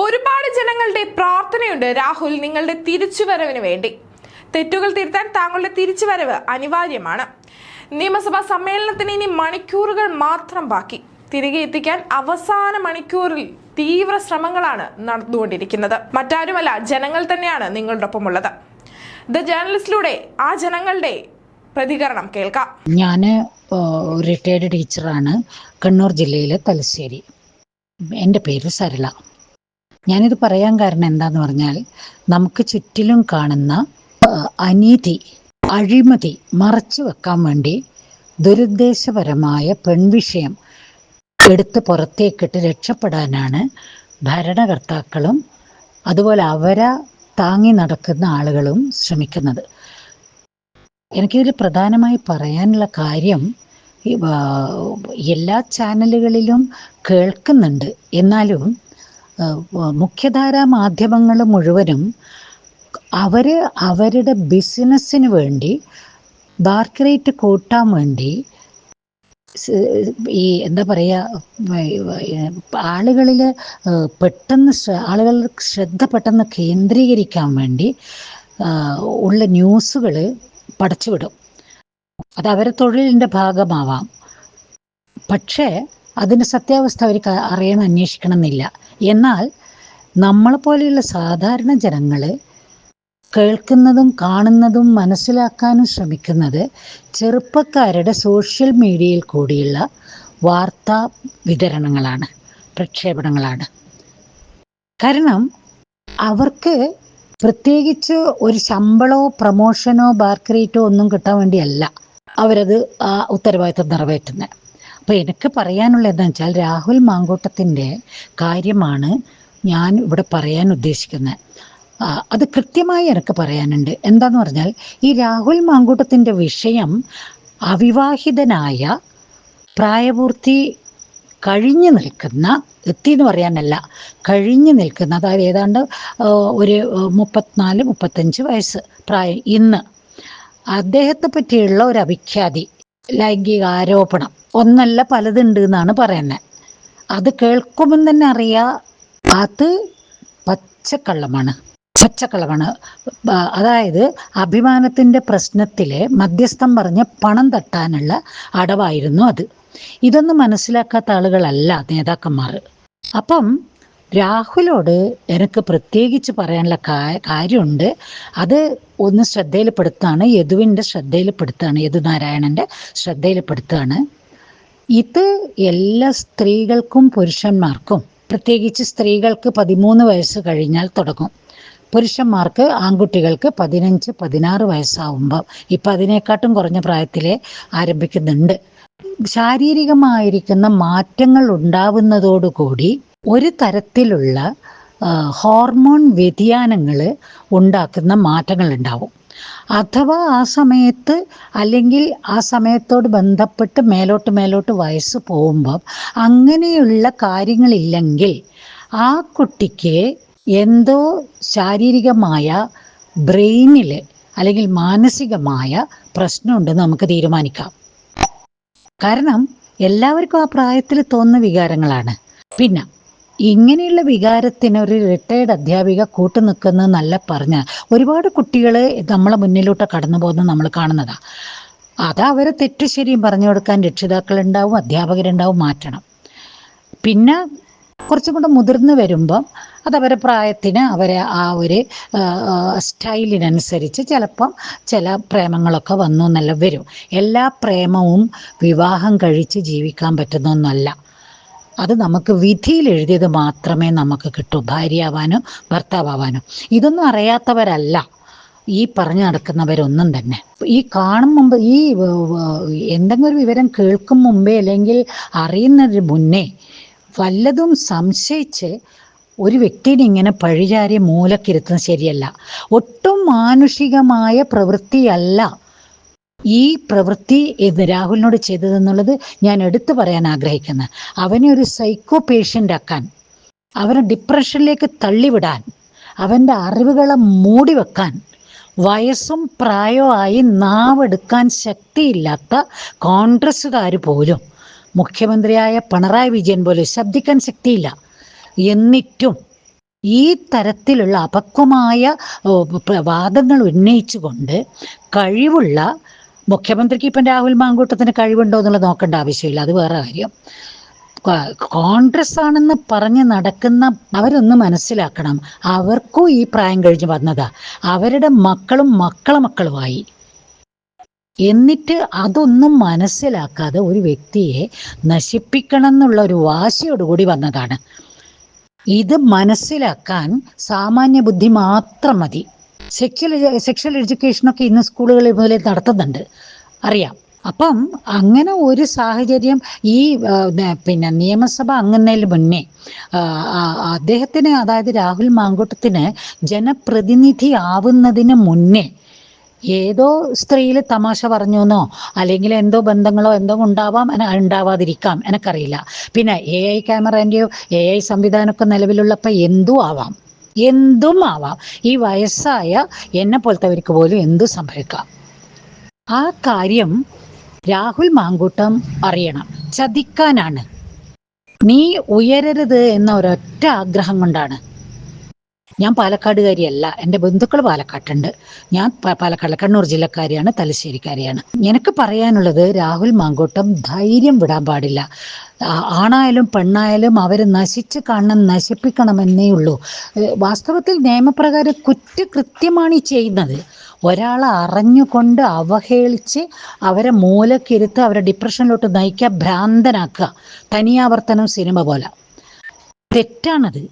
ഒരുപാട് ജനങ്ങളുടെ പ്രാർത്ഥനയുണ്ട്. രാഹുൽ നിങ്ങളുടെ തിരിച്ചുവരവിന് വേണ്ടി. തെറ്റുകൾ തിരുത്താൻ താങ്കളുടെ തിരിച്ചുവരവ് അനിവാര്യമാണ്. നിയമസഭാ സമ്മേളനത്തിന് ഇനി മണിക്കൂറുകൾ മാത്രം ബാക്കി. തിരികെ എത്തിക്കാൻ അവസാന മണിക്കൂറിൽ തീവ്ര ശ്രമങ്ങളാണ് നടന്നുകൊണ്ടിരിക്കുന്നത്. മറ്റാരുമല്ല ജനങ്ങൾ തന്നെയാണ് നിങ്ങളുടെ ഒപ്പമുള്ളത് ദ ജേർണലിസ്റ്റിലൂടെ ആ ജനങ്ങളുടെ പ്രതികരണം കേൾക്കാം. ഞാൻ റിട്ടയർഡ് ടീച്ചറാണ്. കണ്ണൂർ ജില്ലയിലെ തലശ്ശേരി. എന്റെ പേര് സരള. ഞാനിത് പറയാൻ കാരണം എന്താന്ന് പറഞ്ഞാൽ നമുക്ക് ചുറ്റിലും കാണുന്ന അനീതി അഴിമതി മറച്ചു വെക്കാൻ വേണ്ടി ദുരുദ്ദേശപരമായ പെൺവിഷയം എടുത്ത് പുറത്തേക്കിട്ട് രക്ഷപ്പെടാനാണ് ഭരണകർത്താക്കളും അതുപോലെ അവരെ താങ്ങി നടക്കുന്ന ആളുകളും ശ്രമിക്കുന്നത്. എനിക്കിതിൽ പ്രധാനമായി പറയാനുള്ള കാര്യം എല്ലാ ചാനലുകളിലും കേൾക്കുന്നുണ്ട്. എന്നാലും മുഖ്യധാരാ മാധ്യമങ്ങൾ മുഴുവനും അവർ അവരുടെ ബിസിനസ്സിന് വേണ്ടി ബാർക്ക് റേറ്റ് കൂട്ടാൻ വേണ്ടി ഈ എന്താ പറയുക ആളുകളിൽ പെട്ടെന്ന് ആളുകൾ ശ്രദ്ധ പെട്ടെന്ന് കേന്ദ്രീകരിക്കാൻ വേണ്ടി ഉള്ള ന്യൂസുകൾ പടച്ചുവിടും അത് അവരെ തൊഴിലിന്റെ ഭാഗമാവാം. പക്ഷേ അതിന്റെ സത്യാവസ്ഥ അവർക്ക് അറിയണം അന്വേഷിക്കണം എന്നില്ല എന്നാൽ നമ്മളെ പോലെയുള്ള സാധാരണ ജനങ്ങൾ കേൾക്കുന്നതും കാണുന്നതും മനസ്സിലാക്കാനും ശ്രമിക്കുന്നത് ചെറുപ്പക്കാരുടെ സോഷ്യൽ മീഡിയയിൽ കൂടിയുള്ള വാർത്താ വിതരണങ്ങളാണ് പ്രക്ഷേപണങ്ങളാണ്. കാരണം അവർക്ക് പ്രത്യേകിച്ച് ഒരു ശമ്പളോ പ്രമോഷനോ ബാർക്കറേറ്റോ ഒന്നും കിട്ടാൻ വേണ്ടിയല്ല അവരത് ആ ഉത്തരവാദിത്തം നിറവേറ്റുന്നത് അപ്പോൾ എനിക്ക് പറയാനുള്ള എന്താണെന്ന് വെച്ചാൽ രാഹുൽ മാങ്കൂട്ടത്തിന്റെ കാര്യമാണ് ഞാൻ ഇവിടെ പറയാൻ ഉദ്ദേശിക്കുന്നത്. അത് കൃത്യമായി എനിക്ക് പറയാനുണ്ട്. എന്താന്ന് പറഞ്ഞാൽ ഈ രാഹുൽ മാങ്കൂട്ടത്തിന്റെ വിഷയം അവിവാഹിതനായ പ്രായപൂർത്തി കഴിഞ്ഞു നിൽക്കുന്ന എത്തി എന്ന് പറയാനല്ല കഴിഞ്ഞു നിൽക്കുന്ന അതായത് ഏതാണ്ട് ഒരു മുപ്പത്തിനാല് മുപ്പത്തഞ്ച് വയസ്സ് പ്രായം ഇന്ന്. അദ്ദേഹത്തെ പറ്റിയുള്ള ഒരു അവിഖ്യാതി ലൈംഗിക ആരോപണം ഒന്നല്ല പലതുണ്ട് എന്നാണ് പറയുന്നത് അത് കേൾക്കുമെന്ന് തന്നെ അറിയാം അത് പച്ചക്കള്ളമാണ്. പച്ചക്കള്ളമാണ്. അതായത് അഭിമാനത്തിന്റെ പ്രശ്നത്തിലെ മധ്യസ്ഥം പറഞ്ഞ് പണം തട്ടാനുള്ള അടവായിരുന്നു അത്. ഇതൊന്നും മനസ്സിലാക്കാത്ത ആളുകളല്ല നേതാക്കന്മാർ അപ്പം രാഹുലോട് എനിക്ക് പ്രത്യേകിച്ച് പറയാനുള്ള കാര്യമുണ്ട്. അത് ഒന്ന് ശ്രദ്ധയിൽപ്പെടുത്താണ്. യദുവിന്റെ ശ്രദ്ധയിൽപ്പെടുത്താണ്. യദു നാരായണന്റെ ശ്രദ്ധയിൽപ്പെടുത്താണ്. ഇത് എല്ലാ സ്ത്രീകൾക്കും പുരുഷന്മാർക്കും പ്രത്യേകിച്ച് സ്ത്രീകൾക്ക് പതിമൂന്ന് വയസ്സ് കഴിഞ്ഞാൽ തുടങ്ങും. പുരുഷന്മാർക്ക് ആൺകുട്ടികൾക്ക് പതിനഞ്ച് പതിനാറ് വയസ്സാവുമ്പോൾ ഇപ്പം അതിനേക്കാട്ടും കുറഞ്ഞ പ്രായത്തിലേ ആരംഭിക്കുന്നുണ്ട്. ശാരീരികമായിരിക്കുന്ന മാറ്റങ്ങൾ ഉണ്ടാവുന്നതോടുകൂടി ഒരു തരത്തിലുള്ള ഹോർമോൺ വ്യതിയാനങ്ങൾ ഉണ്ടാക്കുന്ന മാറ്റങ്ങൾ ഉണ്ടാവും അഥവാ ആ സമയത്ത് അല്ലെങ്കിൽ ആ സമയത്തോട് ബന്ധപ്പെട്ട് മേലോട്ട് മേലോട്ട് വയസ്സ് പോകുമ്പം അങ്ങനെയുള്ള കാര്യങ്ങളില്ലെങ്കിൽ ആ കുട്ടിക്ക് എന്തോ ശാരീരികമായ ബ്രെയിനിൽ അല്ലെങ്കിൽ മാനസികമായ പ്രശ്നമുണ്ടെന്ന് നമുക്ക് തീരുമാനിക്കാം. കാരണം എല്ലാവർക്കും ആ പ്രായത്തിൽ തോന്നുന്ന വികാരങ്ങളാണ്. പിന്നെ ഇങ്ങനെയുള്ള വികാരത്തിന് ഒരു റിട്ടയർഡ് അധ്യാപിക കൂട്ടു നിൽക്കുന്നത് നല്ല പറഞ്ഞ ഒരുപാട് കുട്ടികൾ നമ്മളെ മുന്നിലോട്ട് കടന്നു പോകുന്നത് നമ്മൾ കാണുന്നതാ. അത് അവരെ തെറ്റു ശരിയും പറഞ്ഞു കൊടുക്കാൻ രക്ഷിതാക്കളുണ്ടാവും അധ്യാപകരുണ്ടാവും മാറ്റണം. പിന്നെ കുറച്ചും കൂടെ മുതിർന്നു വരുമ്പം അത് അവരെ പ്രായത്തിന് അവരെ ആ ഒരു സ്റ്റൈലിനനുസരിച്ച് ചിലപ്പം ചില പ്രേമങ്ങളൊക്കെ വന്നു എന്നല്ല വരും. എല്ലാ പ്രേമവും വിവാഹം കഴിച്ച് ജീവിക്കാൻ പറ്റുന്ന ഒന്നല്ല അത് നമുക്ക് വിധിയിൽ എഴുതിയത് മാത്രമേ നമുക്ക് കിട്ടൂ ഭാര്യയാവാനോ ഭർത്താവാനും ഇതൊന്നും അറിയാത്തവരല്ല. ഈ പറഞ്ഞു നടക്കുന്നവരൊന്നും തന്നെ. ഈ കാണും മുമ്പ് ഈ എന്തെങ്കിലും ഒരു വിവരം കേൾക്കും മുമ്പേ അല്ലെങ്കിൽ അറിയുന്നതിന് മുന്നേ വല്ലതും സംശയിച്ച് ഒരു വ്യക്തിനെ ഇങ്ങനെ പഴിചാരി മൂലക്കിരുത്തുന്നത് ശരിയല്ല. ഒട്ടും മാനുഷികമായ പ്രവൃത്തിയല്ല. ഈ പ്രവൃത്തി രാഹുലിനോട് ചെയ്തതെന്നുള്ളത് ഞാൻ എടുത്തു പറയാൻ ആഗ്രഹിക്കുന്നത് അവനെ ഒരു സൈക്കോ പേഷ്യന്റ് ആക്കാൻ അവനെ ഡിപ്രഷനിലേക്ക് തള്ളിവിടാൻ അവന്റെ അറിവുകളെ മൂടി വെക്കാൻ വയസ്സും പ്രായമായി നാവെടുക്കാൻ ശക്തിയില്ലാത്ത കോൺഗ്രസ്സുകാർ പോലും മുഖ്യമന്ത്രിയായ പിണറായി വിജയൻ പോലും ശബ്ദിക്കാൻ ശക്തിയില്ല. എന്നിട്ടും ഈ തരത്തിലുള്ള അപക്വമായ വാദങ്ങൾ ഉന്നയിച്ചുകൊണ്ട് കഴിവുള്ള മുഖ്യമന്ത്രിക്ക് ഇപ്പം രാഹുൽ മാങ്കൂട്ടത്തിന് കഴിവുണ്ടോ എന്നുള്ളത് നോക്കേണ്ട ആവശ്യമില്ല. അത് വേറെ കാര്യം. കോൺഗ്രസ് ആണെന്ന് പറഞ്ഞ് നടക്കുന്ന അവരൊന്ന് മനസ്സിലാക്കണം. അവർക്കും ഈ പ്രായം കഴിഞ്ഞ് വന്നതാ. അവരുടെ മക്കളും മക്കളെ മക്കളുമായി. എന്നിട്ട് അതൊന്നും മനസ്സിലാക്കാതെ ഒരു വ്യക്തിയെ നശിപ്പിക്കണം എന്നുള്ള ഒരു വാശിയോടുകൂടി വന്നതാണ്. ഇത് മനസ്സിലാക്കാൻ സാമാന്യ ബുദ്ധി മാത്രം മതി. സെക്ച്വൽ സെക്ഷൽ എഡ്യൂക്കേഷനൊക്കെ ഇന്ന് സ്കൂളുകളിൽ മുതലേ നടത്തുന്നുണ്ട്. അറിയാം. അപ്പം അങ്ങനെ ഒരു സാഹചര്യം ഈ പിന്നെ നിയമസഭ അങ്ങുന്നതിന് മുന്നേ അദ്ദേഹത്തിന് അതായത് രാഹുൽ മാങ്കൂട്ടത്തിന് ജനപ്രതിനിധി ആവുന്നതിന് മുന്നേ ഏതോ സ്ത്രീയിൽ തമാശ പറഞ്ഞു എന്നോ അല്ലെങ്കിൽ എന്തോ ബന്ധങ്ങളോ എന്തോ ഉണ്ടാവാം ഉണ്ടാവാതിരിക്കാം എനക്കറിയില്ല. പിന്നെ എ ഐ ക്യാമറന്റെയോ എ ഐ സംവിധാനമൊക്കെ നിലവിലുള്ളപ്പോൾ എന്തോ ആവാം. എന്തും ആവാം ഈ വയസ്സായ എന്നെ പോലത്തവർക്ക് പോലും എന്തും സംഭവിക്കാം? ആ കാര്യം രാഹുൽ മാങ്കൂട്ടം അറിയണം. ചതിക്കാനാണ്. നീ ഉയരരുത് എന്ന ഒരൊറ്റ ആഗ്രഹം കൊണ്ടാണ്. ഞാൻ പാലക്കാടുകാരിയല്ല. എന്റെ ബന്ധുക്കൾ പാലക്കാട്ടുണ്ട്. ഞാൻ പാലക്കാട് കണ്ണൂർ ജില്ലക്കാരിയാണ് തലശ്ശേരിക്കാരിയാണ്. എനിക്ക് പറയാനുള്ളത് രാഹുൽ മാങ്കോട്ടം ധൈര്യം വിടാൻ പാടില്ല. ആണായാലും പെണ്ണായാലും അവർ നശിച്ച് കാണണം നശിപ്പിക്കണമെന്നേ ഉള്ളൂ. വാസ്തവത്തിൽ നിയമപ്രകാരം കുറ്റകൃത്യമാണ് ഈ ചെയ്യുന്നത്. ഒരാളെ അറിഞ്ഞുകൊണ്ട് അവഹേളിച്ച് അവരെ മൂലക്കിരുത്ത് അവരെ ഡിപ്രഷനിലോട്ട് നയിക്കുക ഭ്രാന്തനാക്കുക. തനിയാവർത്തനം സിനിമ പോലെ. തെറ്റാണത്.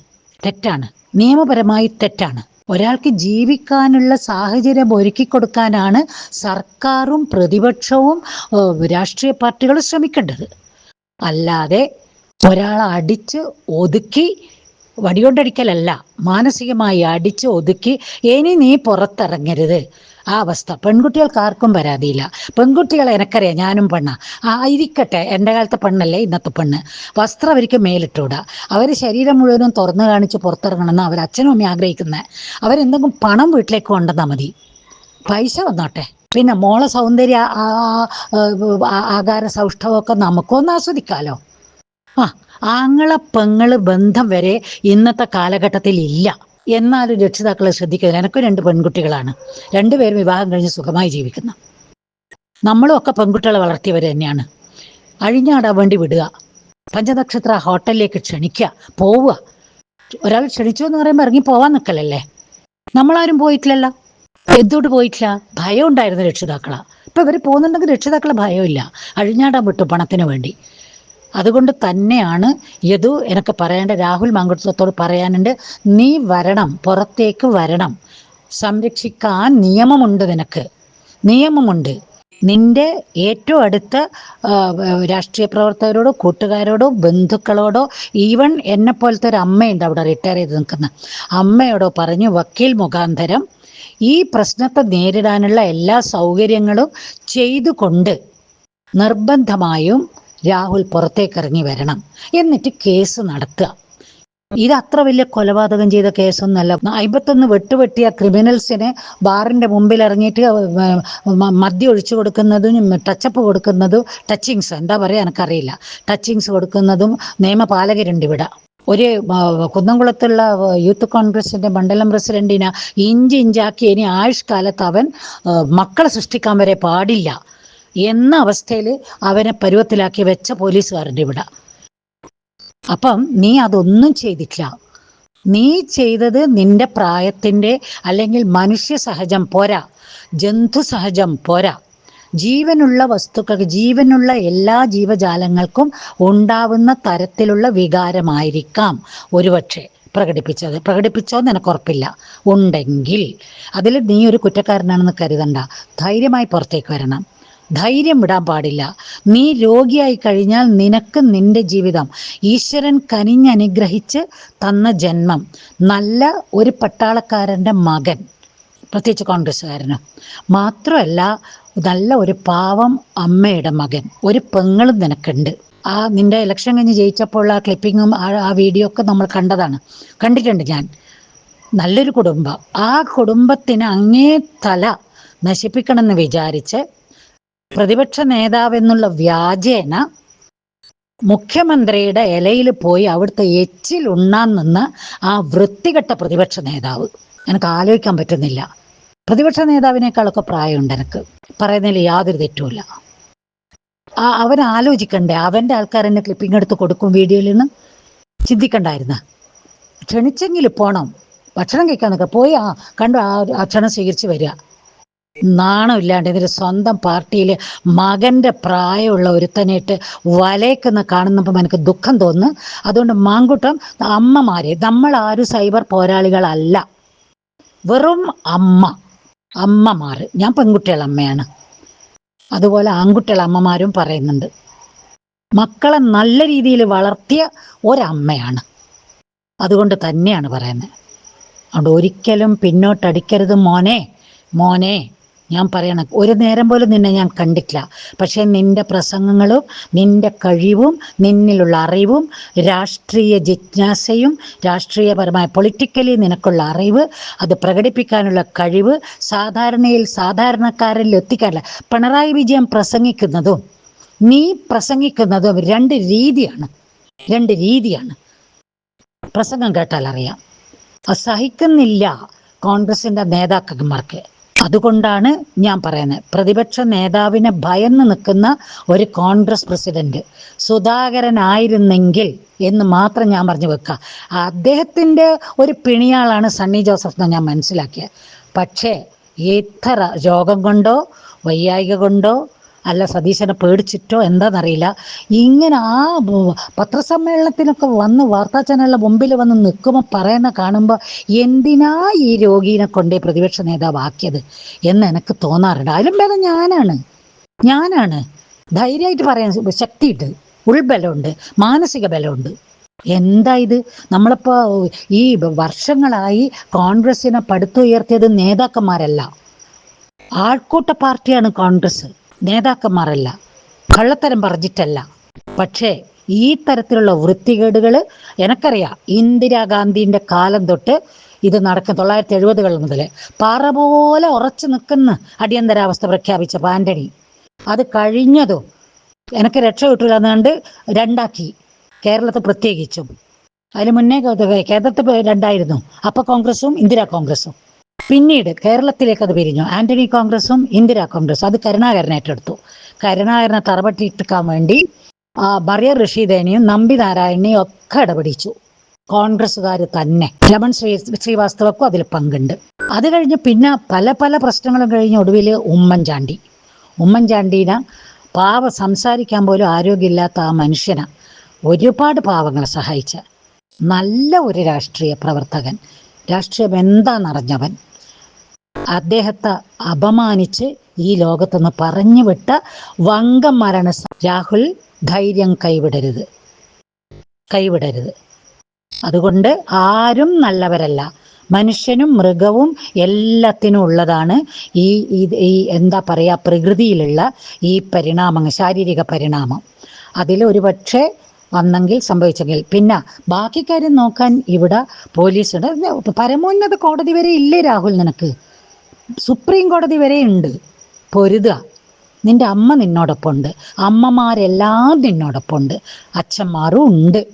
തെറ്റാണ്. നിയമപരമായി തെറ്റാണ്. ഒരാൾക്ക് ജീവിക്കാനുള്ള സാഹചര്യം ഒരുക്കി കൊടുക്കാനാണ് സർക്കാരും പ്രതിപക്ഷവും രാഷ്ട്രീയ പാർട്ടികളും ശ്രമിക്കേണ്ടത്. അല്ലാതെ ഒരാളെ അടിച്ച് ഒതുക്കി വടികൊണ്ടടിക്കലല്ല മാനസികമായി അടിച്ച് ഒതുക്കി ഇനി നീ പുറത്തിറങ്ങരുത്. ആ അവസ്ഥ പെൺകുട്ടികൾക്ക് ആർക്കും പരാതിയില്ല. പെൺകുട്ടികളെ എനക്കറിയാം ഞാനും പെണ്ണ. ആയിരിക്കട്ടെ എന്റെ കാലത്തെ പെണ്ണല്ലേ ഇന്നത്തെ പെണ്ണ്. വസ്ത്രം അവർക്ക് മേലിട്ടൂടാ. അവർ ശരീരം മുഴുവനും തുറന്നു കാണിച്ച് പുറത്തിറങ്ങണമെന്ന് അവർ അച്ഛനും അമ്മയും ആഗ്രഹിക്കുന്നത് അവരെന്തെങ്കിലും പണം വീട്ടിലേക്ക് കൊണ്ടുവന്നാൽ മതി. പൈസ വന്നോട്ടെ. പിന്നെ മോളെ സൗന്ദര്യ ആകാര സൗഷ്ഠവമൊക്കെ നമുക്കൊന്ന് ആസ്വദിക്കാമല്ലോ ആ ആങ്ങളെ പെങ്ങൾ ബന്ധം വരെ ഇന്നത്തെ കാലഘട്ടത്തിൽ ഇല്ല. എന്നാലും രക്ഷിതാക്കളെ ശ്രദ്ധിക്കുന്നത് എനിക്ക് രണ്ട് പെൺകുട്ടികളാണ്. രണ്ടുപേരും വിവാഹം കഴിഞ്ഞ് സുഖമായി ജീവിക്കുന്നു. നമ്മളും ഒക്കെ പെൺകുട്ടികളെ വളർത്തിയവർ തന്നെയാണ്. അഴിഞ്ഞാടാൻ വേണ്ടി വിടുക. പഞ്ചനക്ഷത്ര ഹോട്ടലിലേക്ക് ക്ഷണിക്കുക. പോവുക. ഒരാൾ ക്ഷണിച്ചു എന്ന് പറയുമ്പോൾ ഇറങ്ങി പോവാൻ നിൽക്കലല്ലേ? നമ്മളാരും പോയിട്ടില്ലല്ലോ. എന്തുകൊണ്ട് പോയിട്ടില്ല? ഭയം ഉണ്ടായിരുന്നു രക്ഷിതാക്കളാ. ഇപ്പൊ ഇവർ പോകുന്നുണ്ടെങ്കിൽ രക്ഷിതാക്കളെ ഭയമില്ല. അഴിഞ്ഞാടാൻ വിട്ടു പണത്തിന് വേണ്ടി. അതുകൊണ്ട് തന്നെയാണ് യദു എനിക്ക് പറയേണ്ട രാഹുൽ മാങ്കുട്ടത്തോട് പറയാനുണ്ട് നീ വരണം പുറത്തേക്ക് വരണം. സംരക്ഷിക്കാൻ നിയമമുണ്ട് നിനക്ക്. നിയമമുണ്ട്. നിന്റെ ഏറ്റവും അടുത്ത രാഷ്ട്രീയ പ്രവർത്തകരോടോ കൂട്ടുകാരോടോ ബന്ധുക്കളോടോ ഈവൻ എന്നെ പോലത്തെ ഒരു അമ്മയുണ്ട് അവിടെ റിട്ടയർ ചെയ്ത് നിൽക്കുന്ന. അമ്മയോടോ പറഞ്ഞു വക്കീൽ മുഖാന്തരം ഈ പ്രശ്നത്തെ നേരിടാനുള്ള എല്ലാ സൗകര്യങ്ങളും ചെയ്തുകൊണ്ട് നിർബന്ധമായും രാഹുൽ പുറത്തേക്ക് ഇറങ്ങി വരണം. എന്നിട്ട് കേസ് നടത്തുക. ഇത് അത്ര വലിയ കൊലപാതകം ചെയ്ത കേസൊന്നല്ല. അമ്പത്തൊന്ന് വെട്ടുവെട്ടിയ ക്രിമിനൽസിനെ ബാറിന്റെ മുമ്പിൽ ഇറങ്ങിയിട്ട് മദ്യം ഒഴിച്ചു കൊടുക്കുന്നതും ടച്ചപ്പ് കൊടുക്കുന്നതും ടച്ചിങ്സ് എന്താ പറയാ എനിക്കറിയില്ല. ടച്ചിങ്സ് കൊടുക്കുന്നതും നിയമപാലകരുണ്ട് ഇവിടെ. ഒരു കുന്നംകുളത്തുള്ള യൂത്ത് കോൺഗ്രസിന്റെ മണ്ഡലം പ്രസിഡന്റിനെ ഇഞ്ചി ഇഞ്ചാക്കി ഇനി ആയുഷ്കാലത്ത് അവൻ മക്കളെ സൃഷ്ടിക്കാൻ വരെ പാടില്ല. എന്ന അവസ്ഥയിൽ അവനെ പരുവത്തിലാക്കി വെച്ച പോലീസുകാരുണ്ട് ഇവിടെ അപ്പം നീ അതൊന്നും ചെയ്തിട്ടില്ല. നീ ചെയ്തത് നിന്റെ പ്രായത്തിന്റെ അല്ലെങ്കിൽ മനുഷ്യ സഹജം പോരാ. ജന്തു സഹജം പോരാ. ജീവനുള്ള വസ്തുക്കൾക്ക് ജീവനുള്ള എല്ലാ ജീവജാലങ്ങൾക്കും ഉണ്ടാവുന്ന തരത്തിലുള്ള വികാരമായിരിക്കാം ഒരുപക്ഷെ പ്രകടിപ്പിച്ചത്. പ്രകടിപ്പിച്ചോന്ന് എനിക്ക് ഉറപ്പില്ല. ഉണ്ടെങ്കിൽ അതിൽ നീ ഒരു കുറ്റക്കാരനാണെന്ന് കരുതണ്ട. ധൈര്യമായി പുറത്തേക്ക് വരണം. ധൈര്യം വിടാൻ പാടില്ല. നീ രോഗിയായി കഴിഞ്ഞാൽ നിനക്ക് നിന്റെ ജീവിതം. ഈശ്വരൻ കനിഞ്ഞനുഗ്രഹിച്ച് തന്ന ജന്മം. നല്ല ഒരു പട്ടാളക്കാരന്റെ മകൻ. പ്രത്യേകിച്ച് കോൺഗ്രസ്സുകാരന്. മാത്രമല്ല നല്ല ഒരു പാവം അമ്മയുടെ മകൻ. ഒരു പെങ്ങളും നിനക്കുണ്ട്. ആ നിന്റെ ഇലക്ഷൻ കഴിഞ്ഞ് ജയിച്ചപ്പോൾ ആ ക്ലിപ്പിങ്ങും ആ വീഡിയോ ഒക്കെ നമ്മൾ കണ്ടതാണ്. കണ്ടിട്ടുണ്ട് ഞാൻ. നല്ലൊരു കുടുംബം. ആ കുടുംബത്തിന് അങ്ങേ തല നശിപ്പിക്കണമെന്ന് വിചാരിച്ച് പ്രതിപക്ഷ നേതാവെന്നുള്ള വ്യാജേന മുഖ്യമന്ത്രിയുടെ ഇലയിൽ പോയി അവിടുത്തെ എച്ചിൽ ഉണ്ണാൻ നിന്ന് ആ വൃത്തികെട്ട പ്രതിപക്ഷ നേതാവ്. എനിക്ക് ആലോചിക്കാൻ പറ്റുന്നില്ല. പ്രതിപക്ഷ നേതാവിനേക്കാളൊക്കെ പ്രായമുണ്ട് എനിക്ക് പറയുന്നതിൽ യാതൊരു തെറ്റുമില്ല. ആ അവൻ ആലോചിക്കണ്ടേ? അവന്റെ ആൾക്കാർ എന്നെ ക്ലിപ്പിംഗ് എടുത്ത് കൊടുക്കും വീഡിയോയിൽ നിന്ന്? ചിന്തിക്കണ്ടായിരുന്നു? ക്ഷണിച്ചെങ്കിൽ പോണം. ഭക്ഷണം കഴിക്കാന്നൊക്കെ പോയി ആ കണ്ടു ആ ക്ഷണം സ്വീകരിച്ച് വരിക. നാണമില്ലാണ്ട് ഇതിന്റെ സ്വന്തം പാർട്ടിയിൽ മകന്റെ പ്രായമുള്ള ഒരുത്തനായിട്ട് വലയ്ക്കുന്ന കാണുന്നപ്പം എനിക്ക് ദുഃഖം തോന്നുന്നു. അതുകൊണ്ട് മാങ്കുട്ടം അമ്മമാരെ നമ്മൾ ആരും സൈബർ പോരാളികളല്ല. വെറും അമ്മ അമ്മമാർ ഞാൻ പെൺകുട്ടികൾ അമ്മയാണ്. അതുപോലെ ആൺകുട്ടികൾ അമ്മമാരും പറയുന്നുണ്ട്. മക്കളെ നല്ല രീതിയിൽ വളർത്തിയ ഒരമ്മയാണ്. അതുകൊണ്ട് തന്നെയാണ് പറയുന്നത്. അതുകൊണ്ട് ഒരിക്കലും പിന്നോട്ടടിക്കരുത് മോനെ മോനെ. ഞാൻ പറയണം ഒരു നേരം പോലും നിന്നെ ഞാൻ കണ്ടിട്ടില്ല. പക്ഷേ നിന്റെ പ്രസംഗങ്ങളും നിന്റെ കഴിവും നിന്നിലുള്ള അറിവും രാഷ്ട്രീയ ജിജ്ഞാസയും രാഷ്ട്രീയപരമായ പൊളിറ്റിക്കലി നിനക്കുള്ള അറിവ് അത് പ്രകടിപ്പിക്കാനുള്ള കഴിവ് സാധാരണയിൽ സാധാരണക്കാരിൽ എത്തിക്കാനില്ല പിണറായി വിജയൻ പ്രസംഗിക്കുന്നതും നീ പ്രസംഗിക്കുന്നതും രണ്ട് രീതിയാണ്. രണ്ട് രീതിയാണ്. പ്രസംഗം കേട്ടാൽ അറിയാം സഹിക്കുന്നില്ല കോൺഗ്രസിന്റെ നേതാക്കന്മാർക്ക്. അതുകൊണ്ടാണ് ഞാൻ പറയുന്നത്. പ്രതിപക്ഷ നേതാവിനെ ഭയന്ന് നിൽക്കുന്ന ഒരു കോൺഗ്രസ് പ്രസിഡന്റ് സുധാകരനായിരുന്നെങ്കിൽ എന്ന് മാത്രം ഞാൻ പറഞ്ഞു വെക്കുക. അദ്ദേഹത്തിന്റെ ഒരു പിണിയാളാണ് സണ്ണി ജോസഫ് എന്ന് ഞാൻ മനസ്സിലാക്കിയത്. പക്ഷേ ഇത്ര രോഗം കൊണ്ടോ വയ്യായിക കൊണ്ടോ അല്ല സതീശനെ പേടിച്ചിട്ടോ എന്താണെന്നറിയില്ല ഇങ്ങനെ ആ പത്രസമ്മേളനത്തിനൊക്കെ വന്ന് വാർത്താ ചാനലിന്റെ മുമ്പിൽ വന്ന് നിൽക്കുമ്പോൾ പറയുന്ന കാണുമ്പോൾ എന്തിനാ ഈ രോഗീനെ കൊണ്ടേ പ്രതിപക്ഷ നേതാവ് ആക്കിയത് എന്ന് എനിക്ക് തോന്നാറുണ്ട്. അതിലും ഭേദം ഞാനാണ്. ഞാനാണ്. ധൈര്യമായിട്ട് പറയാൻ ശക്തിയുണ്ട്. ഉൾബലമുണ്ട്. മാനസിക ബലമുണ്ട്. എന്താ ഇത്? നമ്മളിപ്പോ ഈ വർഷങ്ങളായി കോൺഗ്രസിനെ പടുത്തുയർത്തിയത് നേതാക്കന്മാരല്ല. ആൾക്കൂട്ട പാർട്ടിയാണ് കോൺഗ്രസ്. നേതാക്കന്മാരല്ല കള്ളത്തരം പറഞ്ഞിട്ടല്ല. പക്ഷേ ഈ തരത്തിലുള്ള വൃത്തികേടുകൾ എനക്കറിയാം ഇന്ദിരാഗാന്ധിന്റെ കാലം തൊട്ട് ഇത് നടക്കും. തൊള്ളായിരത്തി എഴുപതുകൾ മുതൽ പാറ പോലെ ഉറച്ചു നിൽക്കുന്ന അടിയന്തരാവസ്ഥ പ്രഖ്യാപിച്ച പാന്റണി അത് കഴിഞ്ഞതും എനിക്ക് രക്ഷ കിട്ടില്ല എന്നുകൊണ്ട് രണ്ടാക്കി. കേരളത്തെ പ്രത്യേകിച്ചും. അതിന് മുന്നേ കേരളത്തിൽ രണ്ടായിരുന്നു. അപ്പൊ കോൺഗ്രസും ഇന്ദിരാ കോൺഗ്രസും. പിന്നീട് കേരളത്തിലേക്ക് അത് പിരിഞ്ഞു. ആന്റണി കോൺഗ്രസും ഇന്ദിരാ കോൺഗ്രസും. അത് കരുണാകരൻ ഏറ്റെടുത്തു. കരുണാകരനെ തറപട്ടിട്ടിക്കാൻ വേണ്ടി ആ ബറിയർ ഋഷിദേനിയും നമ്പി നാരായണനെയും ഒക്കെ ഇടപെടിച്ചു. കോൺഗ്രസ്സുകാർ തന്നെ. രമൺ ശ്രീ ശ്രീവാസ്തവക്കും അതിൽ പങ്കുണ്ട്. അത് കഴിഞ്ഞ് പിന്നെ പല പല പ്രശ്നങ്ങളും കഴിഞ്ഞ് ഒടുവിൽ ഉമ്മൻചാണ്ടി. ഉമ്മൻചാണ്ടീനെ പാവ സംസാരിക്കാൻ പോലും ആരോഗ്യമില്ലാത്ത ആ മനുഷ്യന ഒരുപാട് പാവങ്ങളെ സഹായിച്ച നല്ല ഒരു രാഷ്ട്രീയ പ്രവർത്തകൻ. രാഷ്ട്രീയം എന്താണെന്നറിഞ്ഞവൻ അദ്ദേഹത്തെ അപമാനിച്ച് ഈ ലോകത്തുനിന്ന് പറഞ്ഞു വിട്ട വങ്കന്മാരാണ് സ- രാഹുൽ ധൈര്യം കൈവിടരുത്. കൈവിടരുത്. അതുകൊണ്ട് ആരും നല്ലവരല്ല. മനുഷ്യനും മൃഗവും എല്ലാത്തിനും ഉള്ളതാണ് ഈ ഈ- എന്താ പറയുക പ്രകൃതിയിലുള്ള ഈ പരിണാമങ്ങൾ ശാരീരിക പരിണാമം. അതിൽ ഒരു പക്ഷേ വന്നെങ്കിൽ സംഭവിച്ചെങ്കിൽ. പിന്നെ ബാക്കി കാര്യം നോക്കാൻ ഇവിടെ പോലീസുണ്ട്. പരമോന്നത കോടതി വരെ ഇല്ലേ രാഹുൽ നിനക്ക്? സുപ്രീം കോടതി വരെ ഉണ്ട്. പൊരുതുക. നിന്റെ അമ്മ നിന്നോടൊപ്പം ഉണ്ട് അമ്മമാരെല്ലാം നിന്നോടൊപ്പം ഉണ്ട് അച്ഛന്മാരും ഉണ്ട്.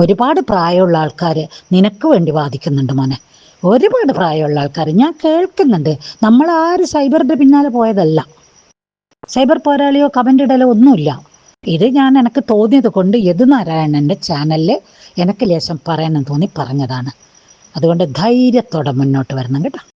ഒരുപാട് പ്രായമുള്ള ആൾക്കാർ നിനക്ക് വേണ്ടി വാദിക്കുന്നുണ്ട് മോനെ. ഒരുപാട് പ്രായമുള്ള ആൾക്കാർ ഞാൻ കേൾക്കുന്നുണ്ട്. നമ്മൾ ആരും സൈബറിന്റെ പിന്നാലെ പോയതല്ല. സൈബർ പോരാളിയോ കമന്റ് ഇടലോ ഒന്നുമില്ല. ഇത് ഞാൻ എനിക്ക് തോന്നിയത് കൊണ്ട് യദുനാരായണന്റെ ചാനലിൽ എനിക്ക് ലേശം പറയണം തോന്നി പറഞ്ഞതാണ്. അതുകൊണ്ട് ധൈര്യത്തോടെ മുന്നോട്ട് വരണം കേട്ടോ.